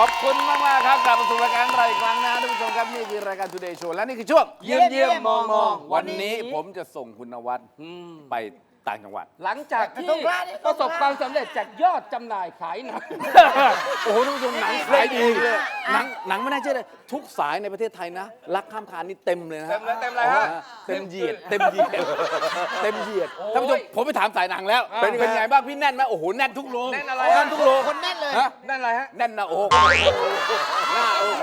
ขอบคุณมากมากๆครับกลับมาสู่รายการเราอีกครั้งนะท่านผู้ชมครับนี่คือรายการ Today Show และนี่คือช่วงเยี่ยมเยี่ยมมองมองวันนี้ผมจะส่งคุณนวัดไป ต่างจังหวัด หลังจากที่ตรงกลางนี่ประสบความสำเร็จจากยอดจำหน่ายขายหนัง โอ้โหท่านผู้ชมหนังขายดีเลยหนังหนังไม่น่าเชื่อเลยทุกสายในประเทศไทยนะ รักข้ามคานนี่เต็มเลยนะฮะ เต็มเลยเต็มเลยฮะอ๋อเต็มเหยียด เต็มเหยียด เต็มเหยียดท่านผู้ชมโอ้ยผมไปถามสายหนังแล้วอ่าเป็นเป็นไงบ้างพี่แน่นไหมโอ้โหแน่นทุกโรงแน่นอะไรแน่นทุกโรงคนแน่นเลยฮะนั่นอะไรฮะ แน่นหน้าอกหน้าอก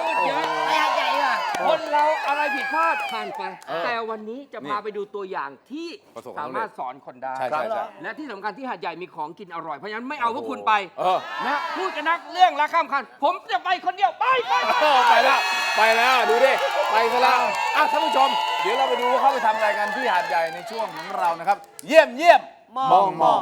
คนเราอะไรผิดพลาดผ่านไปเออแต่วันนี้จะนี่พาไปดูตัวอย่างที่ประสบความสาสำเร็จมารถสอนคนได้ใช่ใช่ใช่ และที่สำคัญที่หาดใหญ่มีของกินอร่อยเพราะฉะนั้นไม่เอาพวกคุณไปเออนะพูดกันนักเรื่องรักข้ามคัน ผมจะไปคนเดียวไปไปไปโอ้ไปแล้วไปแล้วดูดิไปซะแล้วอะท่านผู้ชม เดี๋ยวเราไปดูว่าเขาไปทำอะไรกันที่หาดใหญ่ในช่วงของเรานะครับ เยี่ยมเยี่ยม มองมอง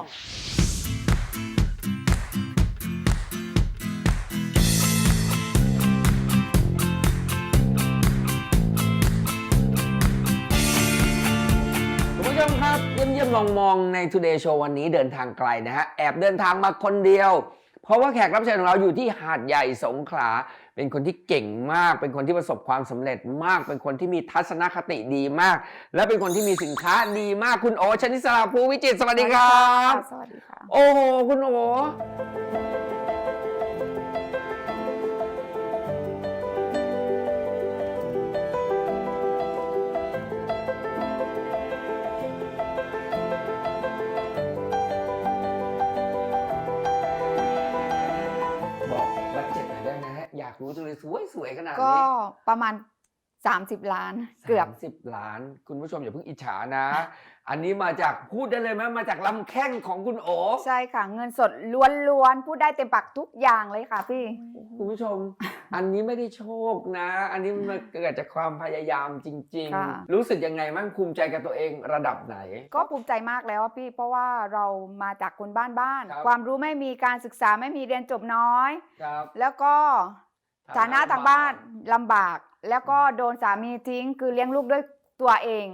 มเยี่ยมมองมองใน Today Show วันนี้เดินทางไกลนะฮะ แอบเดินทางมาคนเดียว เพราะว่าแขกรับเชิญของเราอยู่ที่หาดใหญ่สงขลา เป็นคนที่เก่งมาก เป็นคนที่ประสบความสำเร็จมาก เป็นคนที่มีทัศนคติดีมาก และเป็นคนที่มีสินค้าดีมากคุณโอชนิสราภูวิจิตรสวัสดีครับ สวัสดีค่ะ โอ้โหคุณโอ จังเลยสวยสวยๆขนาดก็นี้ประมาณ 30 ล้านเกือบ สิบล้าน คุณผู้ชมอย่าเพิ่งอิจฉานะ อันนี้มาจากพูดได้เลยไหมมาจากลำแข้งของคุณโอใช่ค่ะ เงินสดล้วนๆพูดได้เต็มปากทุกอย่างเลยค่ะพี่ คุณผู้ชม อันนี้ไม่ได้โชคนะ อันนี้มันเกิดจากความพยายามจริง ค่ะ ๆ รู้สึกยังไงมั่งภูมิใจกับตัวเองระดับไหน ก็ภูมิใจมากแล้วอะพี่ เพราะว่าเรามาจากคนบ้านบ้านๆครับ ความรู้ไม่มีการศึกษาไม่มีเรียนจบน้อย ครับ แล้วก็ ฐานะทางบ้านลำบาก แล้วก็โดนสามีทิ้งคือเลี้ยงลูกด้วยตัวเอง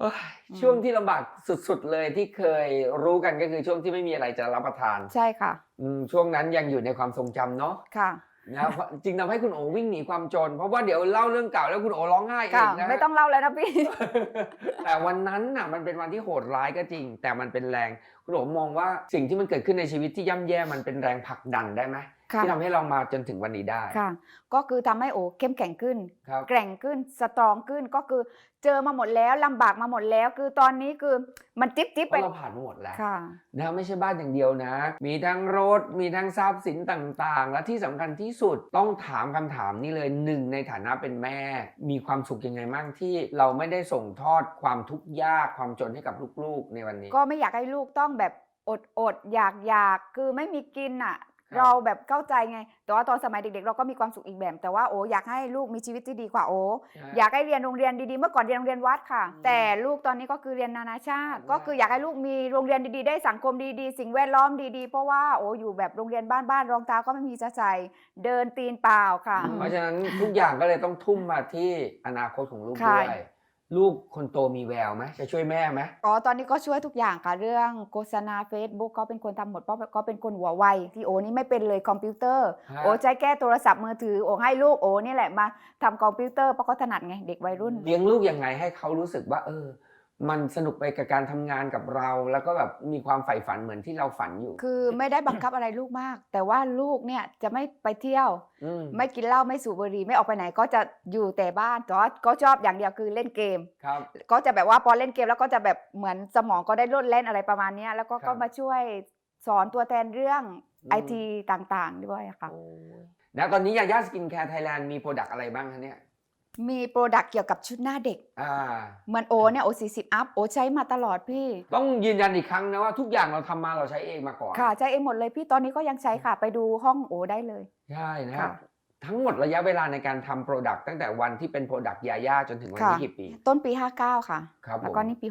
เอ้ยอืม ช่วงที่ลำบากสุดๆเลยที่เคยรู้กันก็คือช่วงที่ไม่มีอะไรจะรับประทานใช่ค่ะอืมช่วงนั้นยังอยู่ในความทรงจำเนาะค่ะนะเพราะจริงทำให้คุณโอวิ่งหนีความจน เพราะว่าเดี๋ยวเล่าเรื่องเก่าแล้วคุณโอร้องไห้อีค่ะ กนะ ไม่ต้องเล่าแล้วนะพี่ แต่วันนั้นน่ะมันเป็นวันที่โหดร้ายก็จริง แต่มันเป็นแรงคุณโอมองว่าสิ่งที่มันเกิดขึ้นในชีวิตที่ย่ำแย่มันเป็นแรงผลักดันได้ไหมค่ะ ที่ทำให้เรามาจนถึงวันนี้ได้ ค่ะ ก็คือทำให้โอ้เข้มแข็งขึ้น ครับ แกร่งขึ้นสตรองขึ้นก็คือเจอมาหมดแล้วลำบากมาหมดแล้ว คือตอนนี้คือมันจิ๊บจิ๊บเพไปราะเราผ่านมาหมดแล้ว ค่ะ นะไม่ใช่บ้านอย่างเดียวนะ มีทั้งรถ มีทั้งทรัพย์สินต่างๆ และที่สำคัญที่สุดต้องถามคำถามนี้เลยหนึ่งในฐานะเป็นแม่ มีความสุขยังไงมั่งที่เราไม่ได้ส่งทอดความทุกข์ยากความจนให้กับลูกๆ ในวันนี้ ก็ไม่อยากให้ลูกต้องแบบอดอดอยากอยากคือไม่มีกินอะครับ เราแบบเข้าใจไง แต่ว่าตอนสมัยเด็กๆ เราก็มีความสุขอีกแบบ แต่ว่าโอ้อยากให้ลูกมีชีวิตที่ดีกว่าโอ้อยากให้เรียนโรงเรียนดีๆ เมื่อก่อนเรียนโรงเรียนวัดค่ะอืมแต่ลูกตอนนี้ก็คือเรียนนานาชาติอืมก็คืออยากให้ลูกมีโรงเรียนดีๆ ได้สังคมดีๆ สิ่งแวดล้อมดีๆ เพราะว่าโอ้อยู่แบบโรงเรียนบ้านๆ รองเท้าก็ไม่มีจะใส่ เดินตีนเปล่าค่ะ เพราะฉะนั้นทุกอย่างก็เลยต้องทุ่มมาที่อนาคตของลูกค่ะด้วย ลูกคนโตมีแววไหมจะช่วยแม่ไหมอ๋อตอนนี้ก็ช่วยทุกอย่างค่ะเรื่องโฆษณา Facebook ก็เป็นคนทำหมดเพราะก็เป็นคนหัวไวที่โอนี่ไม่เป็นเลยคอมพิวเตอร์ ฮะโอใช้แก้โทรศัพท์มือถือโอให้ลูกโอนี่แหละมาทำคอมพิวเตอร์เพราะเขาถนัดไงเด็กวัยรุ่น เลี้ยงลูกยังไงให้เขารู้สึกว่า เออ มันสนุกไปกับการทำงานกับเรา แล้วก็แบบมีความใฝ่ฝันเหมือนที่เราฝันอยู่คือไม่ได้บังคับอะไรลูกมาก แต่ว่าลูกเนี่ยจะไม่ไปเที่ยวอืมไม่กินเหล้าไม่สูบบุหรี่ไม่ออกไปไหนก็จะอยู่แต่บ้านแต่ว่าก็ชอบอย่างเดียวคือเล่นเกม ครับ ก็จะแบบว่าพอเล่นเกมแล้วก็จะแบบเหมือนสมองก็ได้โลดเล่นอะไรประมาณเนี้ยแล้วก็ครับ ก็มาช่วยสอนตัวแทนเรื่องอืมไอทีต่างๆ ด้วยค่ะแล้วตอนนี้ยาย่าสกินแคร์ไทยแลนด์มีโปรดักต์อะไรบ้างคะเนี่ย มีโปรดักต์เกี่ยวกับชุดหน้าเด็ก อ่า เหมือนโอเนี่ยโอสี่สิบอัพโอใช้มาตลอดพี่ ต้องยืนยันอีกครั้งนะว่าทุกอย่างเราทำมาเราใช้เองมาก่อนค่ะใช้เองหมดเลยพี่ตอนนี้ก็ยังใช้ค่ะไปดูห้องโอได้เลย ใช่นะครับ ค่ะ ทั้งหมดระยะเวลาในการทำโปรดักต์ตั้งแต่วันที่เป็นโปรดักต์ยาย่าจนถึงวันนี้ค่ะกี่ปีต้นปี 59 ค่ะ ครับผมแล้วก็นี่ปี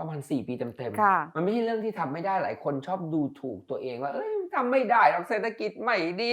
ประมาณ 4 ปีเต็มค่ะ มันไม่ใช่เรื่องที่ทำไม่ได้หลายคนชอบดูถูกตัวเองว่าเอ้ย ทำไม่ได้หรอกเศรษฐกิจไม่ดี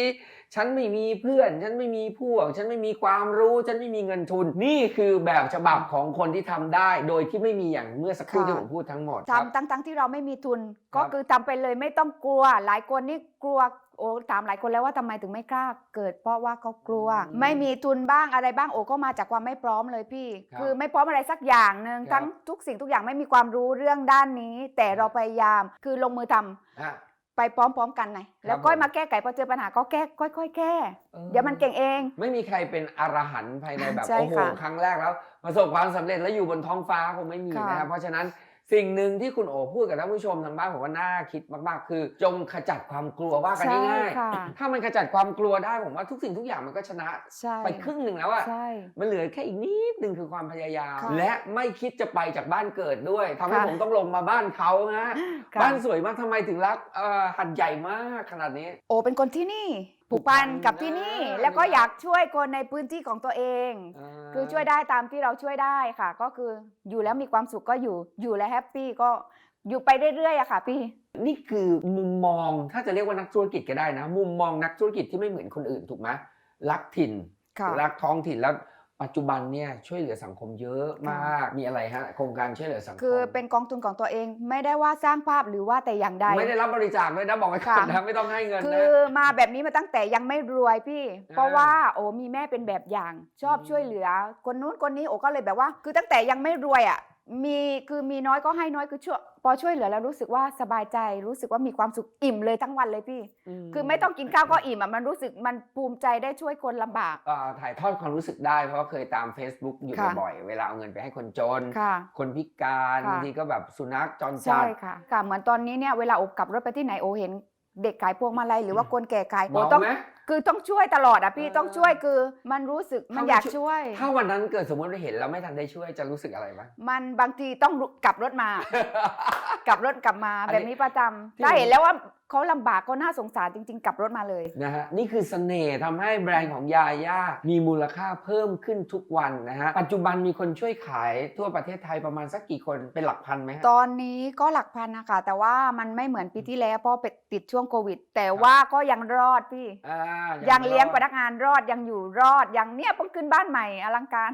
ฉันไม่มีเพื่อน ฉันไม่มีพวก ฉันไม่มีความรู้ ฉันไม่มีเงินทุน นี่คือแบบฉบับของคนที่ทำได้ โดยที่ไม่มีอย่างเมื่อสักครู่ค่ะที่ผมพูดทั้งหมดครับทำตั้งๆที่เราไม่มีทุนครัก็บคือทำไปเลยไม่ต้องกลัว หลายคนนี่กลัวโอ้ถามหลายคนแล้วว่าทำไมถึงไม่กล้าเกิด เพราะว่าเขากลัว ไม่มีทุนบ้างอะไรบ้างโอ้ก็มาจากความไม่พร้อมเลยพี่ครับคือไม่พร้อมอะไรสักอย่างหนึ่งครับทั้งทุกสิ่งทุกอย่างไม่มีความรู้เรื่องด้านนี้ แต่เราพยายามคือลงมือทำฮะ ไปพร้อมๆกันไงแล้วก็ผมมาแก้ไขพอเจอปัญหาก็แก้ค่อยๆแก้ออเดี๋ยวมันเก่งเอง ไม่มีใครเป็นอรหันต์ภายในแบบใช่โอ้โหค่ะครั้งแรกแล้วประสบความสำเร็จแล้วอยู่บนท้องฟ้าคงไม่มีค่ะนะครับเพราะฉะนั้น สิ่งหนึ่งที่คุณโอพูดกับท่านผู้ชมทางบ้านผมว่าน่าคิดมากๆ คือ จงขจัดความกลัวว่ากันใช่ง่ายค่ะๆถ้ามันขจัดความกลัวได้ผมว่าทุกสิ่งทุกอย่างมันก็ชนะใช่ ไปครึ่งหนึ่งแล้วอะ ใช่ มันเหลือแค่อีกนิดหนึ่งคือความพยายาม ค่ะและไม่คิดจะไปจากบ้านเกิดด้วยทำให้ค่ะ ผมต้องลงมาบ้านเขาฮะค่ะบ้านสวยมากทำไมถึงรักเอ่อหัดใหญ่มากขนาดนี้ โอเป็นคนที่นี่ ผูกพันกับที่นี่อ่าแล้วก็อยากช่วยคนในพื้นที่ของตัวเอง คือช่วยได้ตามที่เราช่วยได้ค่ะ ก็คืออยู่แล้วมีความสุขก็อยู่อยู่แล้วแฮปปี้ก็อยู่ไปเรื่อยๆอะค่ะ พี่ นี่คือมุมมองถ้าจะเรียกว่านักธุรกิจก็ได้นะ มุมมองนักธุรกิจที่ไม่เหมือนคนอื่นถูกไหมรักถิ่นค่ะรักท้องถิ่นแล้ว ปัจจุบันเนี่ยช่วยเหลือสังคมเยอะมากมีอะไรฮะโครงการช่วยเหลือสังคมคือเป็นกองทุนของตัวเองไม่ได้ว่าสร้างภาพหรือว่าแต่อย่างใดไม่ได้รับบริจาคเลยนะบอกไว้ก่อนค่ะนะไม่ต้องให้เงินคืนะอมาแบบนี้มาตั้งแต่ยังไม่รวยพี่อ่าเพราะว่าโอ้มีแม่เป็นแบบอย่างชอบอืมช่วยเหลือ คนนู้นคนนี้โอ้ก็เลยแบบว่า คือตั้งแต่ยังไม่รวยอะ มีคือมีน้อยก็ให้น้อยคือช่วยพอช่วยเหลือแล้วรู้สึกว่าสบายใจรู้สึกว่ามีความสุขอิ่มเลยทั้งวันเลยพี่ คือไม่ต้องกินข้าวก็อิ่มอะมันรู้สึกมันภูมิใจได้ช่วยคนลำบาก อ่าถ่ายทอดความรู้สึกได้เพราะว่าเคยตาม Facebook อยู่ค่ะ บ่อยๆเวลาเอาเงินไปให้คนจน ค่ะ คนพิการค่ะ บางทีก็แบบสุนัขจรจัใช่ด ค่ะค่ะเหมือนตอนนี้เนี่ยเวลาโอบขับรถไปที่ไหนโอเห็นเด็กขายพวงมาลัยหรือว่าคนแก่ขายโอเมาต้องไหมคือต้องช่วยตลอดอะพี่เออต้องช่วยคือ มันรู้สึกมันถ้าอยากไม่ช่ช่ววยยถ้าวันนั้นเกิดสมมติเราเห็นแล้วไม่ทันได้ช่วยจะรู้สึกอะไรบ้าง มันบางทีต้องลุกกลับรถมา กลับรถกลับมาอันนี้แบบนี้ประจำที่ถ้าผมเห็นแล้วว่าเขาลำบากก็น่าสงสารจริง ๆ กลับรถมาเลยนะฮะนี่คือเสน่ห์ทำให้แบรนด์ของยาย่ามีมูลค่าเพิ่มขึ้นทุกวันนะฮะปัจจุบันมีคนช่วยขายทั่วประเทศไทยประมาณสักกี่คนเป็นหลักพันไหมฮะตอนนี้ก็หลักพันนะคะแต่ว่ามันไม่เหมือนปีที่แล้วเพราะไปติดช่วงโควิด แต่ว่าก็ยังรอดพี่อ่ายังเลี้ยงพรอดนักงานรอดยังอยู่รอดยังเนี่ยเพิ่งขึ้นบ้านใหม่อลังการ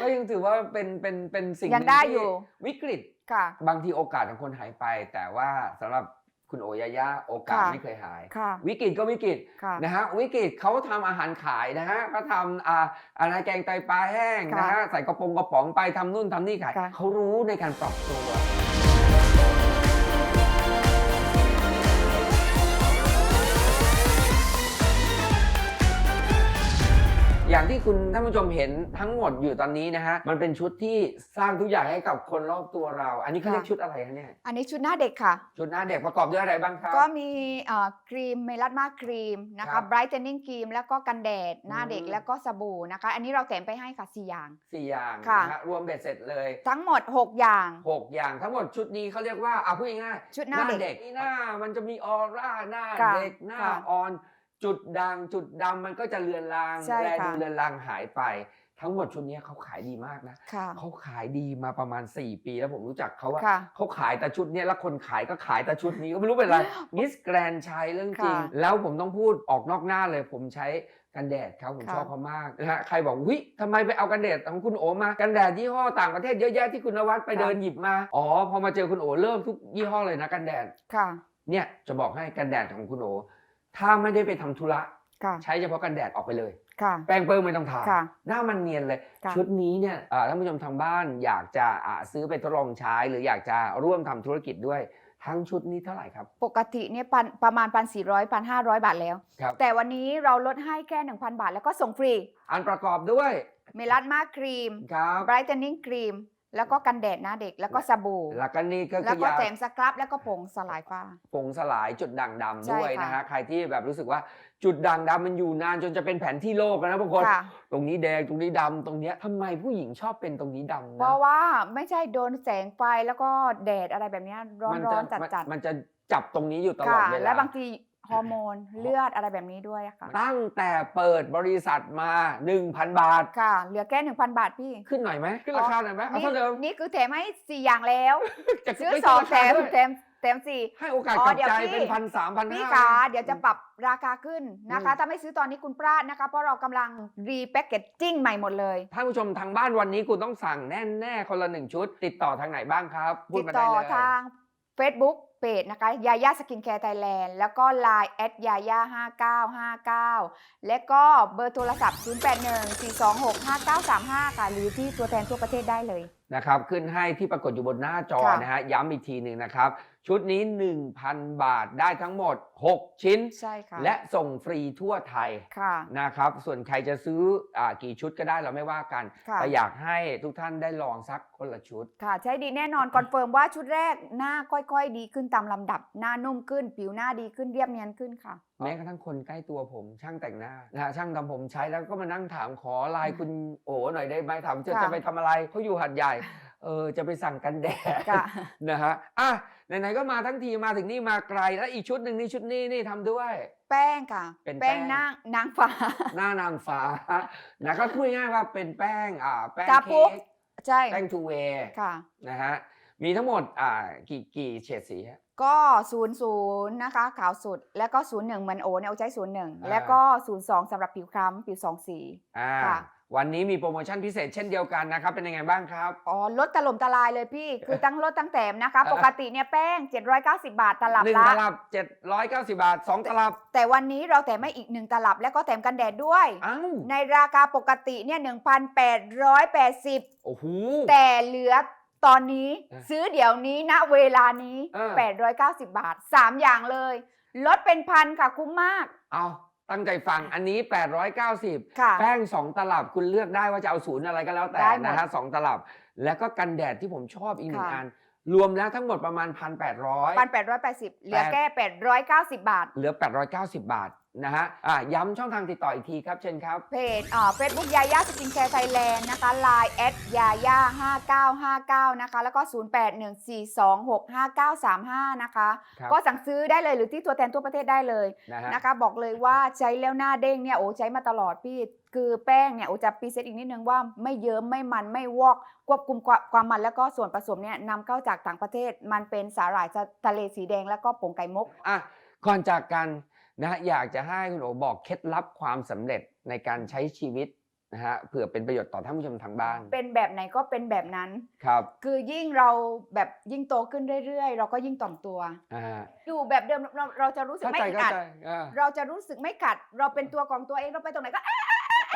ก็ยังถือว่าเป็นเป็นเป็นสิ่งยังหนึ่ได้ที่อยู่วิกฤตค่ะบางทีโอกาสของคนหายไป แต่ว่าสำหรับคุณโอยาย่าโอกาสค่ะไม่เคยหายค่ะวิกฤตก็วิกฤตค่ะนะฮะวิกฤตเขาทำอาหารขายนะฮะเขาทำอ่าอะไรแกงไตปลาแห้งค่ะนะฮะใส่กระป๋องกระป๋องไปทำนู่นทำนี่ขายค่ะเขารู้ในการปรับตัว อย่างที่คุณท่านผู้ชมเห็นทั้งหมดอยู่ตอนนี้นะฮะ มันเป็นชุดที่สร้างทุกอย่างให้กับคนรอบตัวเรา อันนี้เขาเรียกชุดอะไรคะเนี่ย อันนี้ชุดหน้าเด็กค่ะ ชุดหน้าเด็กประกอบด้วยอะไรบ้างครับ ก็มีเอ่อครีมเมลัสมาครีมนะครัคะบไบรท์เทนนิ่งครีมแล้วก็กันแดดหน้าเด็กอืม แล้วก็สบู่นะคะ อันนี้เราแถมไปให้ค่ะสี่อย่าง สี่อย่างค่ะ นะฮะรวมเบ็ดเสร็จเลยทั้งหมด 6 อย่าง หกอย่างทั้งหมดชุดนี้เขาเรียกว่าเอาพูดง่ายๆ ชุดหน้าเด็ก นี่หน้ามันจะมีออร่าหน้าค่ะเด็กหน้าค่ะออน จุดด่างจุดดำมันก็จะเลือนลางใช่แลค่ะดูเลือนลางหายไป ทั้งหมดชุดนี้เขาขายดีมากนะค่ะ เขาขายดีมาประมาณ 4 ปีแล้วผมรู้จักเขาว่าค่ะ เขาขายแต่ชุดเนี้ยแล้วคนขายก็ขายแต่ชุดนี้ก็ไม่รู้เป็นไรมิสแกรนใช้เรื่องจริง ค่ะแล้วผมต้องพูดออกนอกหน้าเลย ผมใช้กันแดดเขาผมค่ะ ชอบเขามากนะฮะใครบอกวิทำไมไปเอากันแดดของคุณโอมากันแดดยี่ห้อต่างประเทศเยอะแยะที่คุณนวัดไปเดินหยิบมาอ๋อพอมาเจอคุณโอเริ่มทุกยี่ห้อเลยนะกันแดด ค่ะ เนี่ยจะบอกให้กันแดดของคุณโอ ถ้าไม่ได้ไปทำธุระค่ะใช้เฉพาะกันแดดออกไปเลย ค่ะแป้งเปิ้งไม่ต้องทาค่ะ หน้ามันเนียนเลยค่ะชุดนี้เนี่ยอ่าท่านผู้ชมทางบ้านอยากจะอ่าซื้อไปทดลองใช้ หรืออยากจะร่วมทำธุรกิจด้วยทั้งชุดนี้เท่าไหร่ครับ ปกติเนี่ยปันประมาณ1,400 1,500บาทแล้วครับแต่วันนี้เราลดให้แค่1,000บาทแล้วก็ส่งฟรี อันประกอบด้วย เมลัสมาครีมครับไบรท์เทนนิ่งครีม แล้วก็กันแดดหน้าเด็กแล้วก็สบู่ แล้วก็นี่ก็แล้คืวอก็ยาแถมสครับแล้วก็ผงสลายฟ้า ผงสลายจุดด่างดำใช่ด้วยค่ะนะฮะใครที่แบบรู้สึกว่าจุดด่างดำมันอยู่นานจนจะเป็นแผนที่โลกแล้วนะบางคน ค่ะ ตรงนี้แดงตรงนี้ดำตรงเนี้ยทำไมผู้หญิงชอบเป็นตรงนี้ดำเพนะราะว่าไม่ใช่โดนแสงไฟแล้วก็แดดอะไรแบบเนี้ยร้อนมัร้อนจะจัดมันจัดมันจะจับตรงนี้อยู่ตลอค่ะดเวลาและบางที ฮอร์โมนเลือดอะไรแบบนี้ด้วยอะค่ะ ตั้งแต่เปิดบริษัทมา 1,000 บาท ค่ะ เหลือแค่หนึ่งพันบาทพี่ ขึ้นหน่อยไหมขึ้นราคาหน่อยไหมเอานี่เท่าเดิม นี่คือแถมให้สี่อย่างแล้วจะซื้อไม่สองขึ้นแถรามด้วยแถมแถมสี่ให้โอกาสอ๋อกลับเดี๋ยวใจพี่เป็นพันสามพันพี่ห้าขาเดี๋ยวจะปรับราคาขึ้นนะคะอืมถ้าไม่ซื้อตอนนี้คุณพลาดนะคะ เพราะเรากำลังรีแพ็กเกจจิ้งใหม่หมดเลยท่านผู้ชมทางบ้านวันนี้คุณต้องสั่งแน่ ๆ คนละหนึ่งชุด ติดต่อทางไหนบ้างครับ พูดติดมาต่ได้อเลยทาง Facebook เพจนะคะยาย่าสกินแคร์ไทยแลนด์แล้วก็ Line แอดยาย่า5959 และก็เบอร์โทรศัพท์ 0814265935 ค่ะ หรือที่ตัวแทนทั่วประเทศได้เลยนะครับขึ้นให้ที่ปรากฏอยู่บนหน้าจอค่ะ นะฮะย้ำอีกทีหนึ่งนะครับ ชุดนี้ 1,000 บาทได้ทั้งหมด 6 ชิ้น ใช่ค่ะและส่งฟรีทั่วไทยค่ะ นะครับ ส่วนใครจะซื้ออากี่ชุดก็ได้เราไม่ว่ากันค่ะ แต่อยากให้ทุกท่านได้ลองสักคนละชุด ค่ะใช้ดีแน่นอนคอนเฟิร์มว่าชุดแรกหน้าค่อยๆ ดีขึ้นตามลำดับ หน้านุ่มขึ้น ผิวหน้าดีขึ้นเรียบเนียนขึ้นค่ะ แม้กระทั่งคนใกล้ตัวผม ช่างแต่งหน้านะฮะช่างทำผมใช้แล้วก็มานั่งถามขอไลน์คุณโอ๋หน่อยได้ไหมถามจะค่ะ จะไปทำอะไรเขาอยู่หัดใหญ่เออจะไปสั่งกันแดดค่ะนะฮะอะไหนๆก็มาทั้งทีมาถึงนี่มาไกลแล้วอีกชุดหนึ่งนี่ชุดนี้นี่ทำด้วย แป้งค่ะ เป็นแป้แป้งงนางนางฟ้าหน้านางฟ้านะก็พูดง่ายๆว่าเป็นแป้งอ่าแป้งจาปุ๊เค้กใช่แป้งทูเวย์ค่ะนะฮะมีทั้งหมดอ่ากี่กี่เฉดสีฮะก็ศูนย์ศูนย์นะคะขาวสุด แล้วก็ศูนย์หนึ่งเหมือนโอเนี่ยเอาใช้ศูนย์หนึ่งอ่าแล้วก็ศูนย์สองสำหรับผิวคล้ำผิวสองสีอ่าค่ะ วันนี้มีโปรโมชั่นพิเศษเช่นเดียวกันนะครับ เป็นยังไงบ้างครับ อ๋อลดตล่มตลายเลยพี่ คือทั้งลดทั้งแถมนะคะอ่าปกติเนี่ยแป้ง 790 บาทตลับหนึ่งละตลับ 790 บาทสองตลับ แต่วันนี้เราแถมให้อีกหนึ่งตลับแล้วก็แถมกันแดดด้วย อ้าว ในราคาปกติเนี่ย1,880 โอ้โห แต่เหลือตอนนี้อะซื้อเดี๋ยวนี้ณเวลานี้เออ890 บาท 3 อย่างเลย ลดเป็นพันค่ะคุ้มมาก เอา ตั้งใจฟังอันนี้890ค่ะแป้ง 2 ตลับคุณเลือกได้ว่าจะเอาศูนย์อะไรก็แล้วแต่ได้หมดนะฮะสองตลับ แล้วก็กันแดดที่ผมชอบอีกหนึ่งค่ะ อัน รวมแล้วทั้งหมดประมาณ 1,800 1,880 เหลือแค่890 บาท เหลือ 890 บาท นะฮะอะย้ำช่องทางติดต่ออีกทีครับเชิญครับ เพจอ่าเฟซบุ๊กยาย่าสกินแคร์ไทยแลนด์นะคะ Line แอดยาย่า5959 นะคะ แล้วก็ 0814265935 นะคะ ครับ ก็สั่งซื้อได้เลยหรือที่ตัวแทนทั่วประเทศได้เลยนะฮะ นะคะ บอกเลยว่าใช้แล้วหน้าเด้งเนี่ยโอ้ใช้มาตลอดพี่ คือแป้งเนี่ยโอ้จะพรีเซตอีกนิดนึงว่าไม่เยิ้มไม่มันไม่วอกควบคุมความความมันแล้วก็ส่วนผสมเนี่ยนำเข้าจากต่างประเทศ มันเป็นสาหร่ายทะเลสีแดงแล้วก็ผงไก่มก อะก่อนจากกัน นะอยากจะให้คุณโอบอกเคล็ดลับความสำเร็จในการใช้ชีวิตนะฮะเผื่อเป็นประโยชน์ต่อท่านผู้ชมทางบ้าน เป็นแบบไหนก็เป็นแบบนั้นครับ คือยิ่งเราแบบยิ่งโตขึ้นเรื่อยๆ เราก็ยิ่งต่อมตัวอ่าอยู่แบบเดิมเราเราจะรู้สึกเข้าไม่ใจอึดเข้าอัดใจอ่าเราจะรู้สึกไม่กัด เราเป็นตัวของตัวเองเราไปตรงไหนก็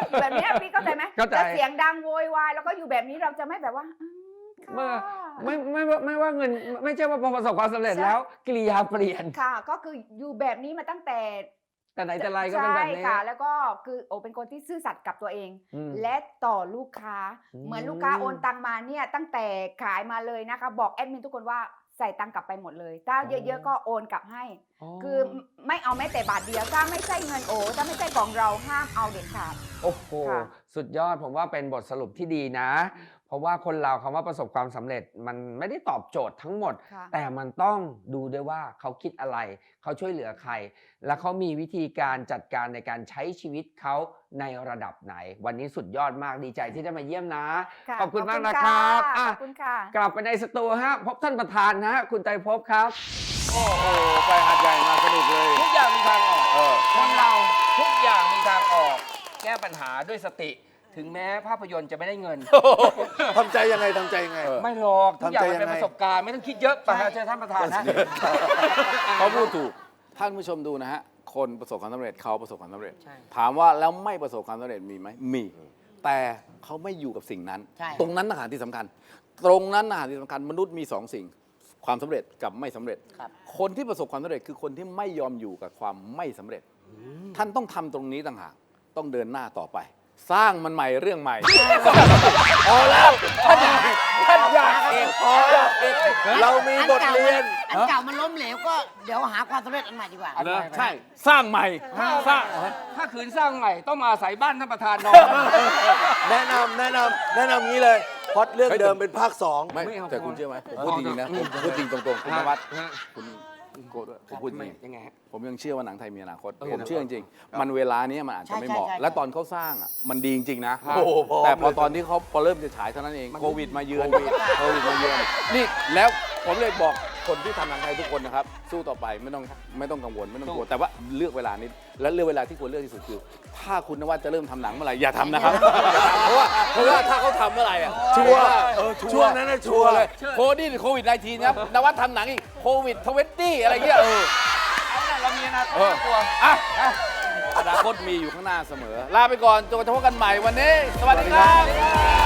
อยู่แบบเนี้ยพี่เข้าใจไหมเข้าใจจะเสียงดังโวยวายแล้วก็อยู่แบบนี้เราจะไม่แบบว่าอืมเมื่อค่ะ ไม่ไม่ว่าไม่ว่าเงิน ไม่ใช่ว่าพอประสบความสำเร็จใช่แล้ว กิริยาเปลี่ยน ค่ะ ก็คืออยู่แบบนี้มาตั้งแต่แต่ไหนแต่ไรก็เป็นแบบนี้ใช่ค่ะ แล้วก็คือโอเป็นคนที่ซื่อสัตย์กับตัวเองอืมและต่อลูกค้าอืมเหมือนลูกค้าโอนตังมาเนี่ยตั้งแต่ขายมาเลยนะคะบอกแอดมินทุกคนว่าใส่ตังกลับไปหมดเลย ถ้าเยอะๆก็โอนกลับให้ คือไม่เอาแม้แต่บาทเดียว ถ้าไม่ใช่เงินโอถ้าไม่ใช่ของเราห้ามเอาเด็ดขาด โอ้โหค่ะสุดยอดผมว่าเป็นบทสรุปที่ดีนะ เพราะว่าคนเราคำว่าประสบความสำเร็จมันไม่ได้ตอบโจทย์ทั้งหมดค่ะแต่มันต้องดูด้วยว่าเขาคิดอะไร เขาช่วยเหลือใคร และเขามีวิธีการจัดการในการใช้ชีวิตเขาในระดับไหน วันนี้สุดยอดมากดีใจที่ได้มาเยี่ยมนะะขอบคุณมากนะครับขอะอบคุณค่ะ กลับไปในสตูฮะพบท่านประธานนะฮะคุณไตรภพครับ โอ้โหไปหัดใหญ่มาสนุกเลยทุกอย่างมีทางออกเออคนเราทุกอย่างมีทางออก แก้ปัญหาด้วยสติ ถึงแม้ภาพยนตร์จะไม่ได้เงิน ทำใจยังไงทำใจยังไง ไม่หรอกทุกอย่างทำใจมันเป็นยังไงประสบการณ์ไม่ต้องคิดเยอะไปฮะเชิญท่านประธานนะเขาพูดถูกท่านผู้ชมดูนะฮะ คนประสบความสำเร็จเขาประสบความสำเร็จใช่ถามว่าแล้วไม่ประสบความสำเร็จมีไหมมี แต่เขาไม่อยู่กับสิ่งนั้นใช่ตรงนั้นต่างหากที่สำคัญ ตรงนั้นต่างหากที่สำคัญมนุษย์มีสองสิ่ง ความสำเร็จกับไม่สำเร็จครับคนที่ประสบความสำเร็จคือคนที่ไม่ยอมอยู่กับความไม่สำเร็จ ท่านต้องทำตรงนี้ต่างหากต้องเดินหน้าต่อไป สร้างมันใหม่เรื่องใหม่พอแล้วท่านท่านอยากเองพอแล้วเรามีบทเรียน อันเก่ามันล้มเหลวก็เดี๋ยวหาความสำเร็จอันใหม่ดีกว่าเหรอใช่ สร้างใหม่สร้างถ้าขืนสร้างใหม่ต้องมาอาศัยบ้านท่านประธานนอน แนะนำแนะนำแนะนำงี้เลยพล็อดเรื่องเดิมเป็นภาคสอง ไม่ไม่เอาแต่คุณเชื่อไหมผมพูดจริงๆนะผมพูดจริงตรงๆคุณนวัดคุณ โกรธด้วยผมพูดจริง ยังไงฮะ ผมยังเชื่อว่าหนังไทยมีอนาคตเออผมเชื่อจริงๆมันเวลานี้มันอาจจะไม่เหมาะ ใช่ใช่ใช่ และตอนเขาสร้างอะมันดีจริงๆนะ โอ้โหพร้อม แต่พอเลยตอนที่เขาพอเริ่มจะฉายเท่านั้นเองโควิดมาเยือนโควิดมาเยือนนี่แล้วผมเลยบอก คนที่ทำหนังไทยทุกคนนะครับ สู้ต่อไปไม่ต้องไม่ต้องกังวลไม่ต้องกลัวแต่ว่าเลือกเวลานิดและเลือกเวลาที่ควรเลือกที่สุดคือ ถ้าคุณนวัดจะเริ่มทำหนังเมื่อไหร่อย่าทำนะครับ เพราะว่าเพราะว่าถ้าเขาทำเมื่อไหร่อะชัวร์เออช่วงนั้นน่ะชัวร์เลยโควิดโควิดไนทีครับนวัดทำหนังอีกโควิดทเวนตี้อะไรเงี้ยเออเอาล่ะเรามีอนาคตเออตัวอะอนาคตมีอยู่ข้างหน้าเสมอ ลาไปก่อนจนกระทั่งพบกันใหม่วันนี้ สวัสดีครับ